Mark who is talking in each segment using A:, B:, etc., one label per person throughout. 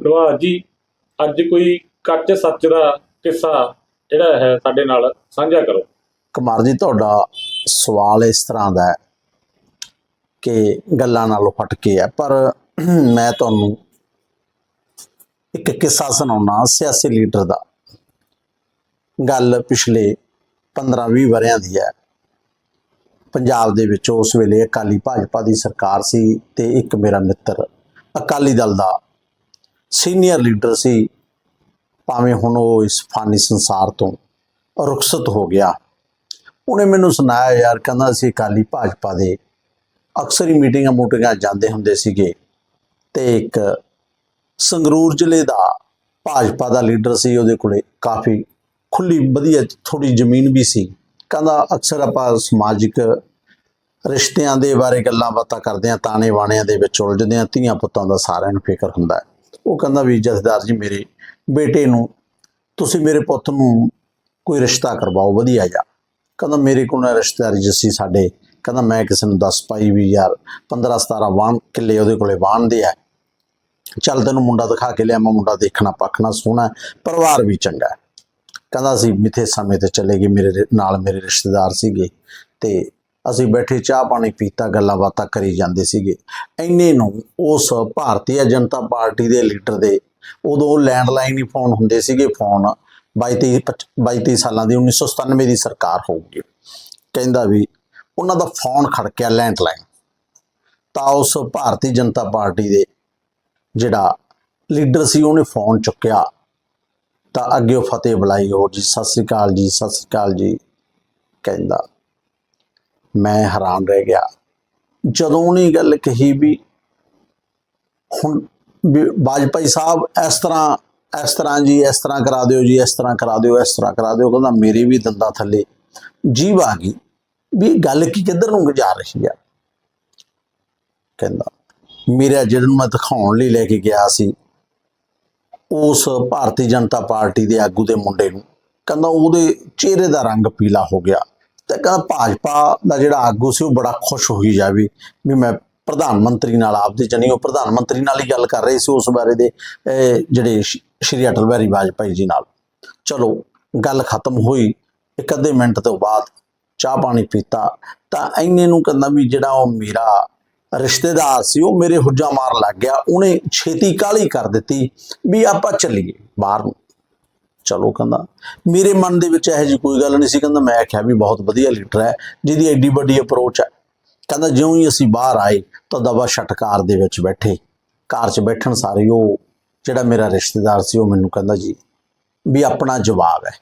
A: ਨਵਾਜ ਜੀ, ਅੱਜ ਕੋਈ ਕੱਚ ਸੱਚ ਦਾ ਕਿੱਸਾ ਜਿਹੜਾ ਹੈ ਸਾਡੇ ਨਾਲ ਸਾਂਝਾ ਕਰੋ।
B: ਕੁਮਾਰ ਜੀ, ਤੁਹਾਡਾ ਸਵਾਲ ਇਸ ਤਰ੍ਹਾਂ ਦਾ ਹੈ ਕਿ ਗੱਲਾਂ ਨਾਲੋਂ ਹਟਕੇ ਹੈ, ਪਰ ਮੈਂ ਤੁਹਾਨੂੰ ਇੱਕ ਕਿੱਸਾ ਸੁਣਾਉਣਾ ਸਿਆਸੀ ਲੀਡਰ ਦਾ। ਗੱਲ ਪਿਛਲੇ 15-20 ਵਰਿਆਂ ਦੀ ਹੈ। ਪੰਜਾਬ ਦੇ ਵਿੱਚ ਉਸ ਵੇਲੇ ਅਕਾਲੀ ਭਾਜਪਾ ਦੀ ਸਰਕਾਰ ਸੀ ਤੇ ਇੱਕ ਮੇਰਾ ਮਿੱਤਰ ਅਕਾਲੀ ਦਲ ਦਾ ਸੀਨੀਅਰ ਲੀਡਰ ਸੀ। ਭਾਵੇਂ ਹੁਣ ਉਹ ਇਸ ਫਾਨੀ ਸੰਸਾਰ ਤੋਂ ਰੁਖਸਤ ਹੋ ਗਿਆ। ਉਹਨੇ ਮੈਨੂੰ ਸੁਣਾਇਆ ਯਾਰ, ਕਹਿੰਦਾ ਸੀ ਅਕਾਲੀ ਭਾਜਪਾ ਦੇ ਅਕਸਰ ਹੀ ਮੀਟਿੰਗਾਂ ਮੂਟਿੰਗਾਂ ਜਾਂਦੇ ਹੁੰਦੇ ਸੀਗੇ ਤੇ ਇੱਕ ਸੰਗਰੂਰ ਜ਼ਿਲ੍ਹੇ ਦਾ ਭਾਜਪਾ ਦਾ ਲੀਡਰ ਸੀ, ਉਹਦੇ ਕੋਲੇ ਕਾਫੀ ਖੁੱਲੀ ਵਧੀਆ ਥੋੜੀ ਜ਼ਮੀਨ ਵੀ ਸੀ। ਕਹਿੰਦਾ ਅਕਸਰ ਆਪਾਂ ਸਮਾਜਿਕ ਰਿਸ਼ਤਿਆਂ ਦੇ ਬਾਰੇ ਗੱਲਾਂ ਬਾਤਾਂ ਕਰਦੇ ਆ ਤਾਣੇ ਬਾਣਿਆਂ ਦੇ ਵਿੱਚ ਉਲਝਦੇ ਆ ਧੀਆਂ ਪੁੱਤਾਂ ਦਾ ਸਾਰਿਆਂ ਨੂੰ ਫਿਕਰ ਹੁੰਦਾ ਹੈ। ਉਹ ਕਹਿੰਦਾ ਵੀ ਜਥੇਦਾਰ ਜੀ ਮੇਰੇ ਬੇਟੇ ਨੂੰ ਤੁਸੀਂ ਮੇਰੇ ਪੁੱਤ ਨੂੰ ਕੋਈ ਰਿਸ਼ਤਾ ਕਰਵਾਓ, ਵਧੀਆ ਜਾ ਕਹਿੰਦਾ ਮੇਰੇ ਕੋਲ ਨਾ ਰਿਸ਼ਤੇਦਾਰੀ ਜੱਸੀ ਸਾਡੇ। ਕਹਿੰਦਾ ਮੈਂ ਕਿਸੇ ਨੂੰ ਦੱਸ ਪਾਈ ਵੀ ਯਾਰ 15 17 ਵਾਹਣ ਕਿੱਲੇ ਉਹਦੇ ਕੋਲੇ ਵਾਹਣਦੇ ਆ। ਚੱਲ ਤੈਨੂੰ ਮੁੰਡਾ ਦਿਖਾ ਕੇ ਲਿਆ, ਮੈਂ ਮੁੰਡਾ ਦੇਖਣਾ ਪੱਖਣਾ ਸੋਹਣਾ ਪਰਿਵਾਰ ਵੀ ਚੰਗਾ ਕਹਿੰਦਾ ਅਸੀਂ ਮਿੱਥੇ ਸਮੇਂ ਤੇ ਚਲੇ ਗਏ ਮੇਰੇ ਨਾਲ ਮੇਰੇ ਰਿਸ਼ਤੇਦਾਰ ਸੀਗੇ ਤੇ ਅਸੀਂ ਬੈਠੇ ਚਾਹ ਪਾਣੀ ਪੀਤਾ, ਗੱਲਾਂ ਬਾਤਾਂ ਕਰੀ ਜਾਂਦੇ ਸੀਗੇ। ਐਨੇ ਨੂੰ ਉਸ ਭਾਰਤੀ ਜਨਤਾ ਪਾਰਟੀ ਦੇ ਲੀਡਰ ਦੇ ਉਦੋਂ ਲੈਂਡਲਾਈਨ ਹੀ ਫੋਨ ਹੁੰਦੇ ਸੀਗੇ, ਫੋਨ 22 22 ਸਾਲਾਂ ਦੀ 1997 ਦੀ ਸਰਕਾਰ ਹੋਊਗੀ। ਕਹਿੰਦਾ ਵੀ ਉਹਨਾਂ ਦਾ ਫੋਨ ਖੜਕਿਆ ਲੈਂਡਲਾਈਨ। ਤਾਂ ਉਸ ਭਾਰਤੀ ਜਨਤਾ ਪਾਰਟੀ ਦੇ ਜਿਹੜਾ ਲੀਡਰ ਸੀ, ਉਹਨੇ ਫੋਨ ਚੁੱਕਿਆ। ਤਾਂ ਅੱਗੇ ਉਹ ਫਤਿਹ ਬੁਲਾਈ, ਹੋਰ ਜੀ, ਸਤਿ ਸ੍ਰੀ ਅਕਾਲ ਜੀ, ਸਤਿ ਸ੍ਰੀ ਅਕਾਲ ਜੀ, ਕਹਿੰਦਾ। ਮੈਂ ਹੈਰਾਨ ਰਹਿ ਗਿਆ। ਜਦੋਂ ਉਹਨੇ ਗੱਲ ਕਹੀ ਵੀ ਹੁਣ ਵੀ ਵਾਜਪਾਈ ਸਾਹਿਬ ਇਸ ਤਰ੍ਹਾਂ ਇਸ ਤਰ੍ਹਾਂ ਜੀ, ਇਸ ਤਰ੍ਹਾਂ ਕਰਾ ਦਿਓ ਜੀ, ਇਸ ਤਰ੍ਹਾਂ ਕਰਾ ਦਿਓ, ਇਸ ਤਰ੍ਹਾਂ ਕਰਾ ਦਿਓ ਕਹਿੰਦਾ ਮੇਰੇ ਵੀ ਦੰਦਾਂ ਥੱਲੇ ਜੀਭ ਆ ਗਈ ਵੀ ਗੱਲ ਕੀ ਕਿੱਧਰ ਨੂੰ ਜਾ ਰਹੀ ਆ? ਕਹਿੰਦਾ, ਮੇਰਾ ਜਿਹੜਾ ਨੂੰ ਮੈਂ ਦਿਖਾਉਣ ਲਈ ਲੈ ਕੇ ਗਿਆ ਸੀ ਉਸ ਭਾਰਤੀ ਜਨਤਾ ਪਾਰਟੀ ਦੇ ਆਗੂ ਦੇ ਮੁੰਡੇ ਨੂੰ। ਕਹਿੰਦਾ ਉਹਦੇ ਚਿਹਰੇ ਦਾ ਰੰਗ ਪੀਲਾ ਹੋ ਗਿਆ। ਤੇ ਕਹਿੰਦਾ ਭਾਜਪਾ ਦਾ ਜਿਹੜਾ ਆਗੂ ਸੀ ਉਹ ਬੜਾ ਖੁਸ਼ ਹੋਈ ਜਾਵੇ ਵੀ ਮੈਂ ਪ੍ਰਧਾਨ ਮੰਤਰੀ ਨਾਲ ਆਪਦੇ ਜਣੀ ਉਹ ਪ੍ਰਧਾਨ ਮੰਤਰੀ ਨਾਲ ਹੀ ਗੱਲ ਕਰ ਰਹੇ ਸੀ ਉਸ ਬਾਰੇ ਦੇ ਜਿਹੜੇ ਸ਼੍ਰੀ ਅਟਲ ਬਿਹਾਰੀ ਵਾਜਪਾਈ ਜੀ ਨਾਲ। ਚਲੋ, ਗੱਲ ਖਤਮ ਹੋਈ, ਇੱਕ ਅੱਧੇ ਮਿੰਟ ਤੋਂ ਬਾਅਦ ਚਾਹ ਪਾਣੀ ਪੀਤਾ, ਤਾਂ ਐਨੇ ਨੂੰ ਕਹਿੰਦਾ ਵੀ ਜਿਹੜਾ ਉਹ ਮੇਰਾ ਰਿਸ਼ਤੇਦਾਰ ਸੀ, ਉਹ ਮੇਰੇ ਹੁੱਜਾ ਮਾਰ ਲੱਗ ਗਿਆ, ਉਹਨੇ ਛੇਤੀ ਕਾਲੀ ਕਰ ਦਿੱਤੀ ਵੀ ਆਪਾਂ ਚੱਲੀਏ ਬਾਹਰ ਨੂੰ। ਚਲੋ ਕਹਿੰਦਾ ਮੇਰੇ ਮਨ ਦੇ ਵਿੱਚ ਇਹੋ ਜਿਹੀ ਕੋਈ ਗੱਲ ਨਹੀਂ ਸੀ, ਕਹਿੰਦਾ ਮੈਂ ਆਖਿਆ ਵੀ ਬਹੁਤ ਵਧੀਆ ਲੀਡਰ ਹੈ, ਜਿਹਦੀ ਐਡੀ ਵੱਡੀ ਅਪਰੋਚ ਹੈ। ਕਹਿੰਦਾ ਜਿਉਂ ਹੀ ਅਸੀਂ ਬਾਹਰ ਆਏ, ਤਾਂ ਦਬਾ ਛਟਕਾਰ ਦੇ ਵਿੱਚ ਬੈਠੇ। ਕਾਰ 'ਚ ਬੈਠਣ ਸਾਰੇ ਉਹ, ਜਿਹੜਾ ਮੇਰਾ ਰਿਸ਼ਤੇਦਾਰ ਸੀ, ਉਹ ਮੈਨੂੰ ਕਹਿੰਦਾ ਜੀ ਵੀ ਆਪਣਾ ਜਵਾਬ ਹੈ।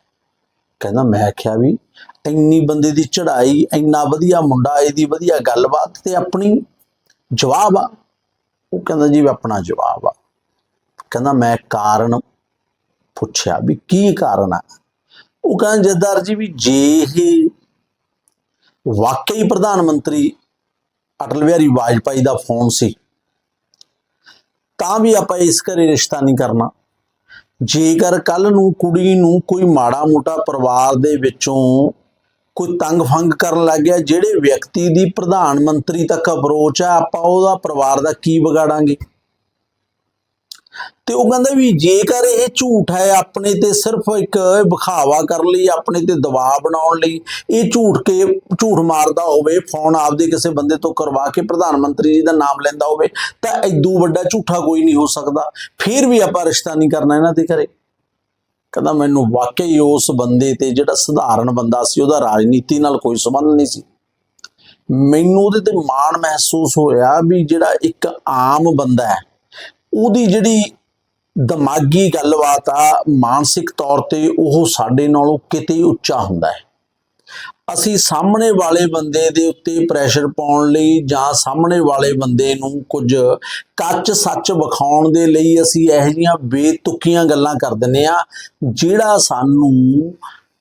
B: ਕਹਿੰਦਾ ਮੈਂ ਆਖਿਆ ਵੀ ਇੰਨੀ ਬੰਦੇ ਦੀ ਚੜ੍ਹਾਈ, ਇੰਨਾ ਵਧੀਆ ਮੁੰਡਾ, ਇਹਦੀ ਵਧੀਆ ਗੱਲਬਾਤ ਤੇ ਆਪਣੀ ਜਵਾਬ ਆ। ਉਹ ਕਹਿੰਦਾ ਜੀ ਵੀ ਆਪਣਾ ਜਵਾਬ ਆ। ਕਹਿੰਦਾ ਮੈਂ ਕਾਰਨ ਪੁੱਛਿਆ ਵੀ ਕੀ ਕਾਰਨ ਆ। ਉਹ ਕਹਿੰਦਾ ਜੱਦਾਰ ਜੀ ਵੀ ਜੇ ਇਹ ਵਾਕਈ ਪ੍ਰਧਾਨ ਮੰਤਰੀ ਅਟਲ ਬਿਹਾਰੀ ਵਾਜਪਾਈ ਦਾ ਫੋਨ ਸੀ, ਤਾਂ ਵੀ ਆਪਾਂ ਇਸ ਘਰੇ ਰਿਸ਼ਤਾ ਨਹੀਂ ਕਰਨਾ। ਜੇਕਰ ਕੱਲ ਨੂੰ ਕੁੜੀ ਨੂੰ ਕੋਈ ਮਾੜਾ ਮੋਟਾ ਪਰਿਵਾਰ ਦੇ ਵਿੱਚੋਂ ਕੋਈ ਤੰਗ ਫੰਗ ਕਰਨ ਲੱਗ ਗਿਆ, ਜਿਹੜੇ ਵਿਅਕਤੀ ਦੀ ਪ੍ਰਧਾਨ ਮੰਤਰੀ ਤੱਕ ਅਪਰੋਚ ਆ, ਆਪਾਂ ਉਹਦਾ ਪਰਿਵਾਰ ਦਾ ਕੀ ਵਿਗਾੜਾਂਗੇ? ਤੇ ਉਹ ਕਹਿੰਦਾ ਵੀ ਜੇਕਰ ਇਹ ਝੂਠ ਹੈ ਆਪਣੇ ਤੇ ਸਿਰਫ ਇੱਕ ਵਿਖਾਵਾ ਕਰਨ ਲਈ, ਆਪਣੇ ਤੇ ਦਬਾਅ ਬਣਾਉਣ ਲਈ, ਇਹ ਝੂਠ ਕੇ, ਝੂਠ ਮਾਰਦਾ ਹੋਵੇ ਫੋਨ ਆਪਦੇ ਕਿਸੇ ਬੰਦੇ ਤੋਂ ਕਰਵਾ ਕੇ ਪ੍ਰਧਾਨ ਮੰਤਰੀ ਜੀ ਦਾ ਨਾਮ ਲੈਂਦਾ ਹੋਵੇ, ਤਾਂ ਐਦੂ ਵੱਡਾ ਝੂਠਾ ਕੋਈ ਨਹੀਂ ਹੋ ਸਕਦਾ। ਫਿਰ ਵੀ ਆਪਾਂ ਰਿਸ਼ਤਾ ਨਹੀਂ ਕਰਨਾ ਇਹਨਾਂ ਦੇ ਘਰੇ। ਕਹਿੰਦਾ ਮੈਨੂੰ ਵਾਕਈ ਉਸ ਬੰਦੇ ਤੇ ਜਿਹੜਾ ਸਧਾਰਨ ਬੰਦਾ ਸੀ, ਉਹਦਾ ਰਾਜਨੀਤੀ ਨਾਲ ਕੋਈ ਸੰਬੰਧ ਨਹੀਂ ਸੀ। ਮੈਨੂੰ ਉਹਦੇ ਤੇ ਮਾਣ ਮਹਿਸੂਸ ਹੋਇਆ ਵੀ ਜਿਹੜਾ ਇੱਕ ਆਮ ਬੰਦਾ ਹੈ, ਉਹਦੀ ਜਿਹੜੀ ਦਿਮਾਗੀ ਗੱਲਬਾਤ ਆ, ਮਾਨਸਿਕ ਤੌਰ ਤੇ ਉਹ ਸਾਡੇ ਨਾਲੋਂ ਕਿਤੇ ਉੱਚਾ ਹੁੰਦਾ ਹੈ। ਅਸੀਂ ਸਾਹਮਣੇ ਵਾਲੇ ਬੰਦੇ ਦੇ ਉੱਤੇ ਪ੍ਰੈਸ਼ਰ ਪਾਉਣ ਲਈ ਜਾਂ ਸਾਹਮਣੇ ਵਾਲੇ ਬੰਦੇ ਨੂੰ ਕੁਝ ਕੱਚ ਸੱਚ ਵਿਖਾਉਣ ਦੇ ਲਈ ਅਸੀਂ ਇਹੋ ਜਿਹੀਆਂ ਬੇਤੁਕੀਆਂ ਗੱਲਾਂ ਕਰ ਦਿੰਨੇ ਆ ਜਿਹੜਾ ਸਾਨੂੰ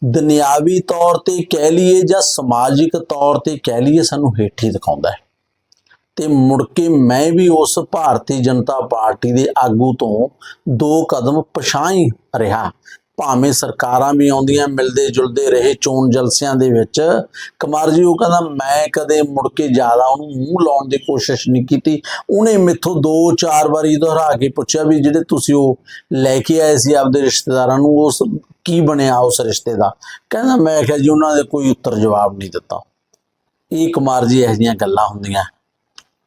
B: ਦੁਨਿਆਵੀ ਤੌਰ ਤੇ ਕਹਿ ਲਈਏ ਜਾਂ ਸਮਾਜਿਕ ਤੌਰ ਤੇ ਕਹਿ ਲਈਏ ਸਾਨੂੰ ਹੇਠੀ ਦਿਖਾਉਂਦਾ ਹੈ। ਤੇ ਮੁੜ ਕੇ ਮੈਂ ਵੀ ਉਸ ਭਾਰਤੀ ਜਨਤਾ ਪਾਰਟੀ ਦੇ ਆਗੂ ਤੋਂ ਦੋ ਕਦਮ ਪਛਾਈ ਰਿਹਾ। ਭਾਵੇਂ ਸਰਕਾਰਾਂ ਵੀ ਆਉਂਦੀਆਂ, ਮਿਲਦੇ ਜੁਲਦੇ ਰਹੇ ਚੋਣ ਜਲਸਿਆਂ ਦੇ ਵਿੱਚ, ਕੁਮਾਰ ਜੀ ਉਹ ਕਹਿੰਦਾ, ਮੈਂ ਕਦੇ ਮੁੜ ਕੇ ਜ਼ਿਆਦਾ ਉਹਨੂੰ ਮੂੰਹ ਲਾਉਣ ਦੀ ਕੋਸ਼ਿਸ਼ ਨਹੀਂ ਕੀਤੀ। ਉਹਨੇ ਮੈਥੋਂ ਦੋ ਚਾਰ ਵਾਰੀ ਦੁਹਰਾ ਕੇ ਪੁੱਛਿਆ ਵੀ ਜਿਹੜੇ ਤੁਸੀਂ ਉਹ ਲੈ ਕੇ ਆਏ ਸੀ ਆਪਦੇ ਰਿਸ਼ਤੇਦਾਰਾਂ ਨੂੰ, ਉਸ ਕੀ ਬਣਿਆ ਉਸ ਰਿਸ਼ਤੇ ਦਾ? ਕਹਿੰਦਾ, ਮੈਂ ਕਿਹਾ ਜੀ, ਉਹਨਾਂ ਦੇ ਕੋਈ ਉੱਤਰ ਜਵਾਬ ਨਹੀਂ ਦਿੱਤਾ। ਇਹ ਕੁਮਾਰ ਜੀ ਇਹੋ ਜਿਹੀਆਂ ਗੱਲਾਂ ਹੁੰਦੀਆਂ।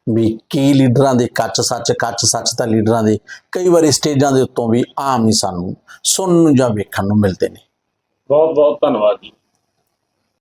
B: ਵੀ ਕੀ ਲੀਡਰਾਂ ਦੇ ਕੱਚ ਸੱਚ ਕੱਚ ਸੱਚ ਤਾਂ ਲੀਡਰਾਂ ਦੇ। ਕਈ ਵਾਰੀ ਸਟੇਜਾਂ ਦੇ ਉੱਤੋਂ ਵੀ ਆਮ ਹੀ ਸਾਨੂੰ ਸੁਣਨ ਨੂੰ ਜਾਂ ਵੇਖਣ ਨੂੰ ਮਿਲਦੇ ਨੇ।
A: ਬਹੁਤ ਬਹੁਤ ਧੰਨਵਾਦ ਜੀ।